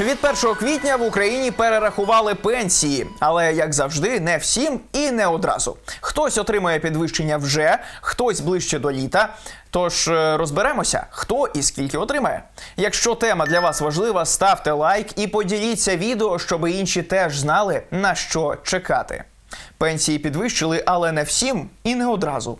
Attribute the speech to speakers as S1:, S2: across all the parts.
S1: Від 1 квітня в Україні перерахували пенсії, але як завжди, не всім і не одразу. Хтось отримує підвищення вже, хтось ближче до літа. Тож е, розберемося, хто і скільки отримає. Якщо тема для вас важлива, ставте лайк і поділіться відео, щоб інші теж знали на що чекати. Пенсії підвищили, але не всім і не одразу.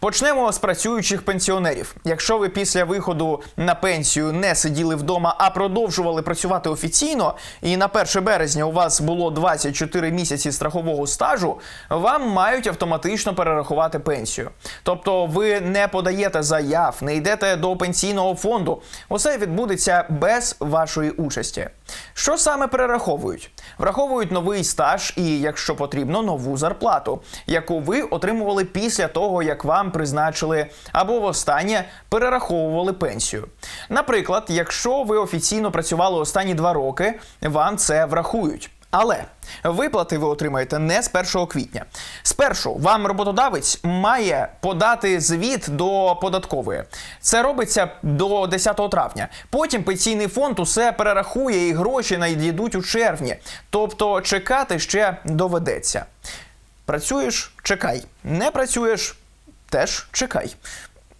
S1: Почнемо з працюючих пенсіонерів. Якщо ви після виходу на пенсію не сиділи вдома, а продовжували працювати офіційно, і на 1 березня у вас було 24 місяці страхового стажу, вам мають автоматично перерахувати пенсію. Тобто ви не подаєте заяв, не йдете до пенсійного фонду. Усе відбудеться без вашої участі. Що саме перераховують? Враховують новий стаж і, якщо потрібно, нову зарплату, яку ви отримували після того, як вам призначили або востаннє перераховували пенсію. Наприклад, якщо ви офіційно працювали останні два роки, вам це врахують. Але виплати ви отримаєте не з 1 квітня. Спершу вам роботодавець має подати звіт до податкової. Це робиться до 10 травня. Потім пенсійний фонд усе перерахує і гроші надійдуть у червні. Тобто чекати ще доведеться. Працюєш чекай. Не працюєш теж чекай.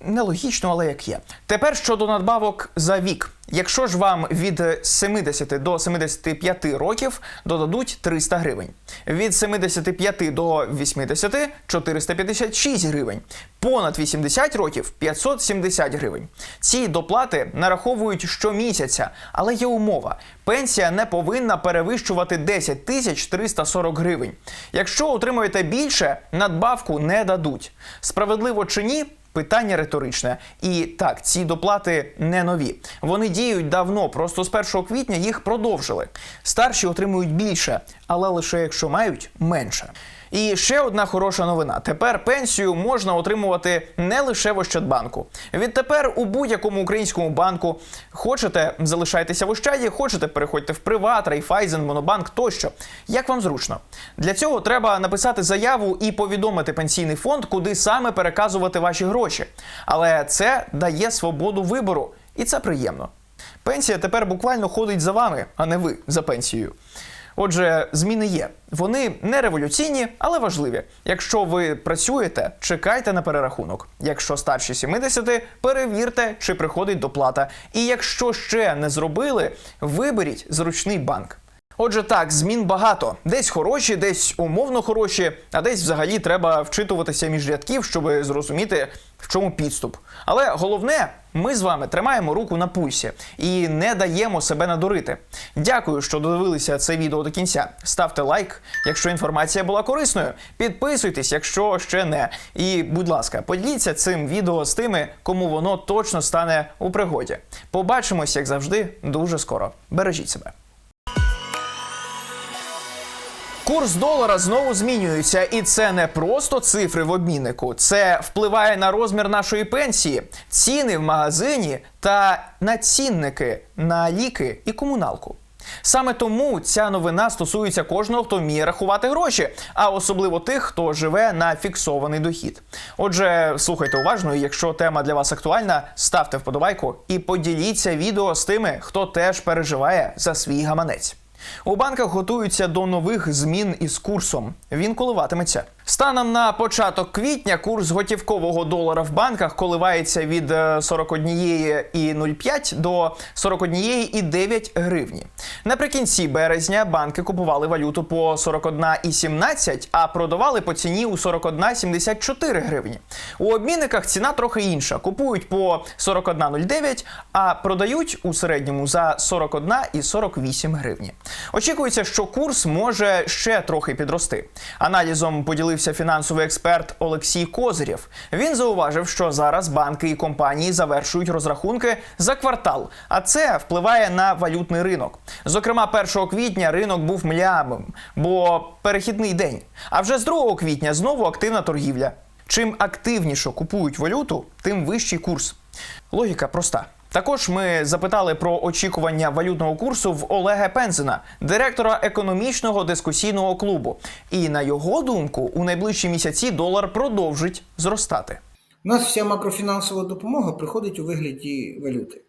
S1: Нелогічно, але як є. Тепер щодо надбавок за вік. Якщо ж вам від 70 до 75 років додадуть 300 гривень, від 75 до 80 – 456 гривень, понад 80 років 570 гривень. Ці доплати нараховують щомісяця, але є умова: пенсія не повинна перевищувати 10 тисяч 340 гривень. Якщо отримуєте більше, надбавку не дадуть. Справедливо чи ні? Питання риторичне. І так, ці доплати не нові. Вони діють давно, просто з 1 квітня їх продовжили. Старші отримують більше, але лише якщо мають менше. І ще одна хороша новина: тепер пенсію можна отримувати не лише в Ощадбанку. Відтепер у будь-якому українському банку хочете залишайтеся в Ощаді, хочете переходьте в Приват, Райфайзен, Монобанк тощо. Як вам зручно? Для цього треба написати заяву і повідомити пенсійний фонд, куди саме переказувати ваші гроші. Але це дає свободу вибору, і це приємно. Пенсія тепер буквально ходить за вами, а не ви за пенсією. Отже, зміни є. Вони не революційні, але важливі. Якщо ви працюєте, чекайте на перерахунок. Якщо старші 70, перевірте, чи приходить доплата. І якщо ще не зробили, виберіть зручний банк. Отже, так, змін багато. Десь хороші, десь умовно хороші, а десь взагалі треба вчитуватися між рядків, щоб зрозуміти, в чому підступ. Але головне, ми з вами тримаємо руку на пульсі і не даємо себе надурити. Дякую, що додивилися це відео до кінця. Ставте лайк, якщо інформація була корисною. Підписуйтесь, якщо ще не. І, будь ласка, поділіться цим відео з тими, кому воно точно стане у пригоді. Побачимось, як завжди, дуже скоро. Бережіть себе. Курс долара знову змінюється, і це не просто цифри в обміннику. Це впливає на розмір нашої пенсії, ціни в магазині та на цінники на ліки і комуналку. Саме тому ця новина стосується кожного, хто вміє рахувати гроші, а особливо тих, хто живе на фіксований дохід. Отже, слухайте уважно, якщо тема для вас актуальна, ставте вподобайку і поділіться відео з тими, хто теж переживає за свій гаманець. У банках готуються до нових змін із курсом. Він коливатиметься. Станом на початок квітня курс готівкового долара в банках коливається від е, 41,05 до 41,9 гривні. Наприкінці березня банки купували валюту по 41,17, а продавали по ціні у 41,74 гривні. У обмінниках ціна трохи інша. Купують по 41,09, а продають у середньому за 41,48 гривні. Очікується, що курс може ще трохи підрости. Аналізом поділився фінансовий експерт Олексій Козирєв. Він зауважив, що зараз банки і компанії завершують розрахунки за квартал, а це впливає на валютний ринок. Зокрема, 1 квітня ринок був млявим, бо перехідний день. А вже з 2 квітня знову активна торгівля. Чим активніше купують валюту, тим вищий курс. Логіка проста. Також ми запитали про очікування валютного курсу в Олега Пензена, директора економічного дискусійного клубу. І на його думку, у найближчі місяці долар продовжить зростати.
S2: У нас вся макрофінансова допомога приходить у вигляді валюти.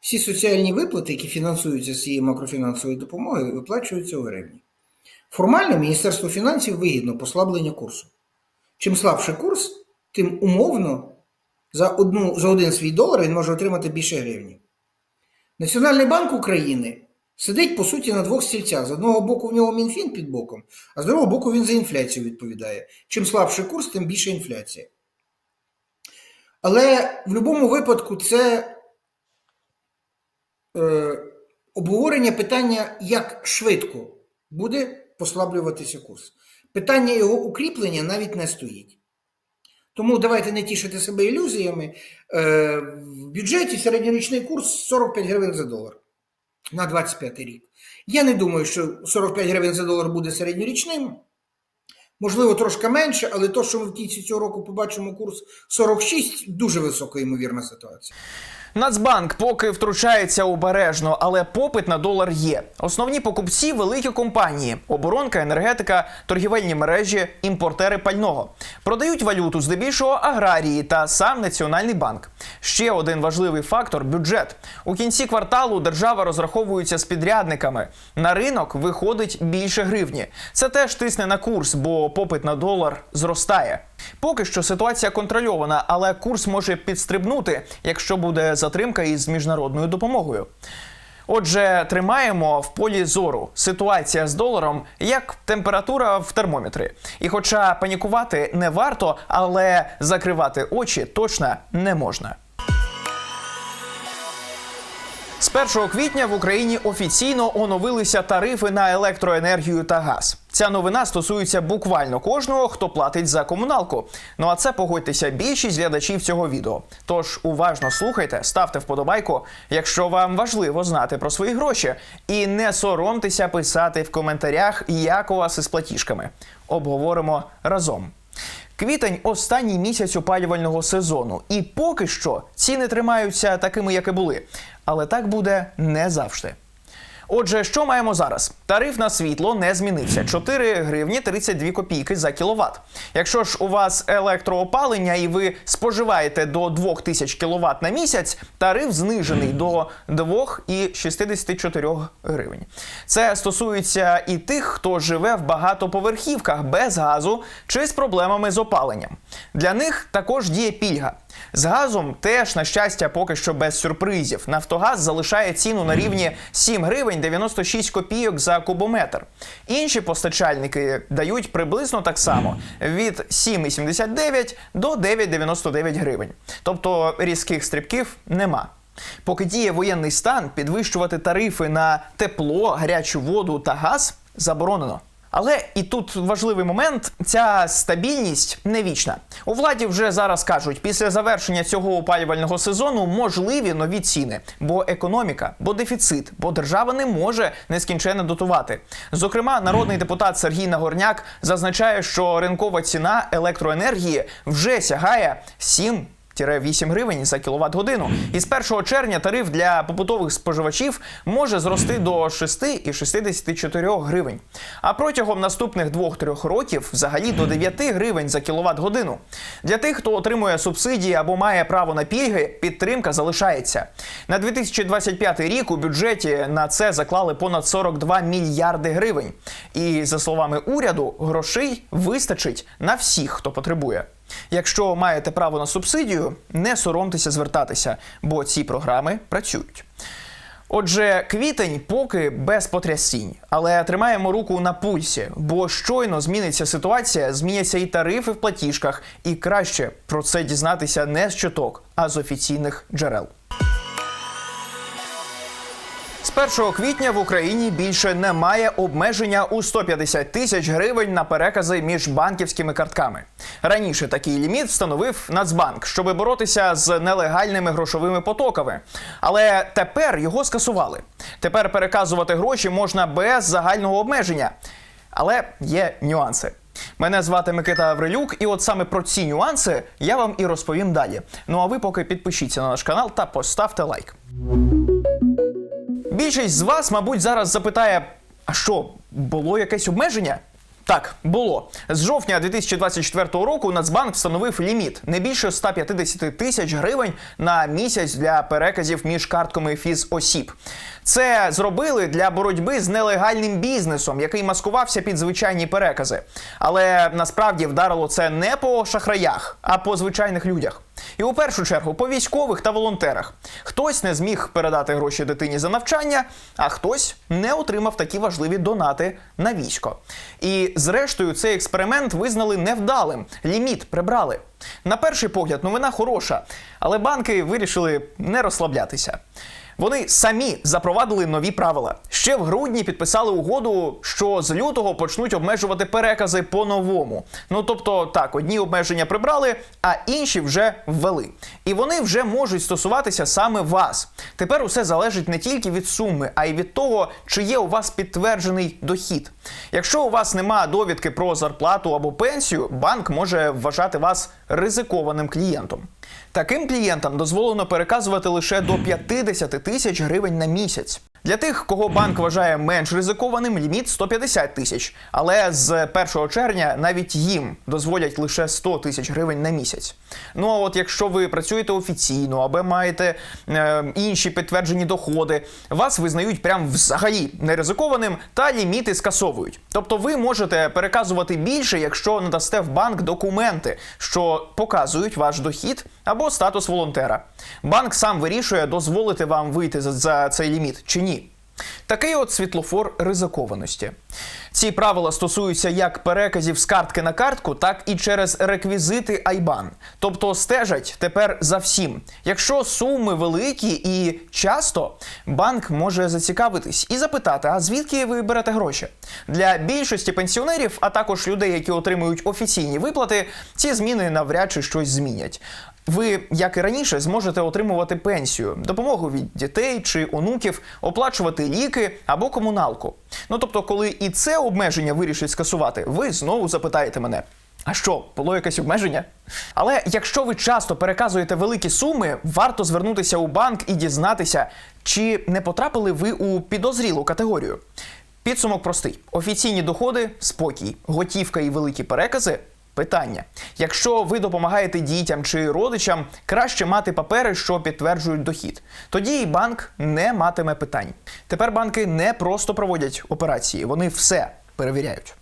S2: Всі соціальні виплати, які фінансуються з цієї макрофінансової допомоги, виплачуються у гривні. Формально Міністерству фінансів вигідно послаблення курсу. Чим слабший курс, тим умовно за, одну, за один свій долар він може отримати більше гривні. Національний банк України сидить, по суті, на двох стільцях. З одного боку, в нього Мінфін під боком, а з другого боку, він за інфляцію відповідає. Чим слабший курс, тим більше інфляція. Але в будь-якому випадку це е, обговорення питання, як швидко буде послаблюватися курс. Питання його укріплення навіть не стоїть. Тому давайте не тішити себе ілюзіями. Е, в бюджеті середньорічний курс 45 гривень за долар на 25 рік. Я не думаю, що 45 гривень за долар буде середньорічним. Можливо, трошки менше, але то, що ми в кінці цього року побачимо курс 46, дуже висока ймовірна ситуація.
S1: Нацбанк поки втручається обережно, але попит на долар є. Основні покупці великі компанії: оборонка, енергетика, торгівельні мережі, імпортери пального. Продають валюту здебільшого аграрії та сам Національний банк. Ще один важливий фактор бюджет. У кінці кварталу держава розраховується з підрядниками. На ринок виходить більше гривні. Це теж тисне на курс, бо попит на долар зростає. Поки що ситуація контрольована, але курс може підстрибнути, якщо буде затримка із міжнародною допомогою. Отже, тримаємо в полі зору ситуація з доларом як температура в термометрі. І хоча панікувати не варто, але закривати очі точно не можна. З 1 квітня в Україні офіційно оновилися тарифи на електроенергію та газ. Ця новина стосується буквально кожного, хто платить за комуналку. Ну а це погодьтеся більшість глядачів цього відео. Тож уважно слухайте, ставте вподобайку, якщо вам важливо знати про свої гроші, і не соромтеся писати в коментарях, як у вас із платіжками. Обговоримо разом. Квітень останній місяць опалювального сезону, і поки що ціни тримаються такими, як і були. Але так буде не завжди. Отже, що маємо зараз? Тариф на світло не змінився 4 гривні 32 копійки за кіловат. Якщо ж у вас електроопалення і ви споживаєте до 2000 кВт на місяць, тариф знижений до 2,64 гривень. Це стосується і тих, хто живе в багатоповерхівках без газу чи з проблемами з опаленням. Для них також діє пільга. З газом теж, на щастя, поки що без сюрпризів. Нафтогаз залишає ціну на рівні 7 гривень 96 копійок за кубометр. Інші постачальники дають приблизно так само від 7,79 до 9,99 гривень. Тобто різких стрибків нема. Поки діє воєнний стан, підвищувати тарифи на тепло, гарячу воду та газ заборонено. Але і тут важливий момент: ця стабільність не вічна. У владі вже зараз кажуть, після завершення цього опалювального сезону можливі нові ціни, бо економіка, бо дефіцит, бо держава не може нескінченно дотувати. Зокрема, народний депутат Сергій Нагорняк зазначає, що ринкова ціна електроенергії вже сягає 7 8 гривень за кіловат годину. І з 1 червня тариф для побутових споживачів може зрости до 6,64 гривень. А протягом наступних 2-3 років взагалі до 9 гривень за кіловат годину. Для тих, хто отримує субсидії або має право на пільги, підтримка залишається. На 2025 рік у бюджеті на це заклали понад 42 мільярди гривень. І за словами уряду, грошей вистачить на всіх, хто потребує. Якщо маєте право на субсидію, не соромтеся звертатися, бо ці програми працюють. Отже, квітень поки без потрясінь, але тримаємо руку на пульсі, бо щойно зміниться ситуація, зміняться і тарифи в платіжках, і краще про це дізнатися не з чуток, а з офіційних джерел. З 1 квітня в Україні більше немає обмеження у 150 тисяч гривень на перекази між банківськими картками. Раніше такий ліміт встановив Нацбанк, щоб боротися з нелегальними грошовими потоками. Але тепер його скасували. Тепер переказувати гроші можна без загального обмеження. Але є нюанси. Мене звати Микита Аврилюк, і от саме про ці нюанси я вам і розповім далі. Ну а ви поки підпишіться на наш канал та поставте лайк. Більшість з вас, мабуть, зараз запитає: а що, було якесь обмеження? Так, було з жовтня 2024 року. Нацбанк встановив ліміт не більше 150 тисяч гривень на місяць для переказів між картками фізосіб. Це зробили для боротьби з нелегальним бізнесом, який маскувався під звичайні перекази. Але насправді вдарило це не по шахраях, а по звичайних людях. І у першу чергу по військових та волонтерах. Хтось не зміг передати гроші дитині за навчання, а хтось не отримав такі важливі донати на військо. І зрештою цей експеримент визнали невдалим. Ліміт прибрали. На перший погляд, новина хороша, але банки вирішили не розслаблятися. Вони самі запровадили нові правила. Ще в грудні підписали угоду, що з лютого почнуть обмежувати перекази по-новому. Ну тобто, так, одні обмеження прибрали, а інші вже ввели. І вони вже можуть стосуватися саме вас. Тепер усе залежить не тільки від суми, а й від того, чи є у вас підтверджений дохід. Якщо у вас нема довідки про зарплату або пенсію, банк може вважати вас ризикованим клієнтом. Таким клієнтам дозволено переказувати лише до 50 тисяч гривень на місяць. Для тих, кого банк вважає менш ризикованим, ліміт 150 тисяч. Але з 1 червня навіть їм дозволять лише 100 тисяч гривень на місяць. Ну а от якщо ви працюєте офіційно або маєте е, інші підтверджені доходи, вас визнають прям взагалі неризикованим та ліміти скасовують. Тобто ви можете переказувати більше, якщо надасте в банк документи, що показують ваш дохід або статус волонтера. Банк сам вирішує, дозволити вам вийти за, цей ліміт чи ні. Такий от світлофор ризикованості. Ці правила стосуються як переказів з картки на картку, так і через реквізити IBAN. Тобто стежать тепер за всім. Якщо суми великі і часто, банк може зацікавитись і запитати, а звідки ви берете гроші? Для більшості пенсіонерів, а також людей, які отримують офіційні виплати, ці зміни навряд чи щось змінять. Ви, як і раніше, зможете отримувати пенсію, допомогу від дітей чи онуків, оплачувати ліки або комуналку. Ну тобто, коли і це обмеження вирішить скасувати, ви знову запитаєте мене. А що, було якесь обмеження? Але якщо ви часто переказуєте великі суми, варто звернутися у банк і дізнатися, чи не потрапили ви у підозрілу категорію. Підсумок простий: офіційні доходи спокій, готівка і великі перекази Питання: якщо ви допомагаєте дітям чи родичам, краще мати папери, що підтверджують дохід. Тоді і банк не матиме питань. Тепер банки не просто проводять операції, вони все перевіряють.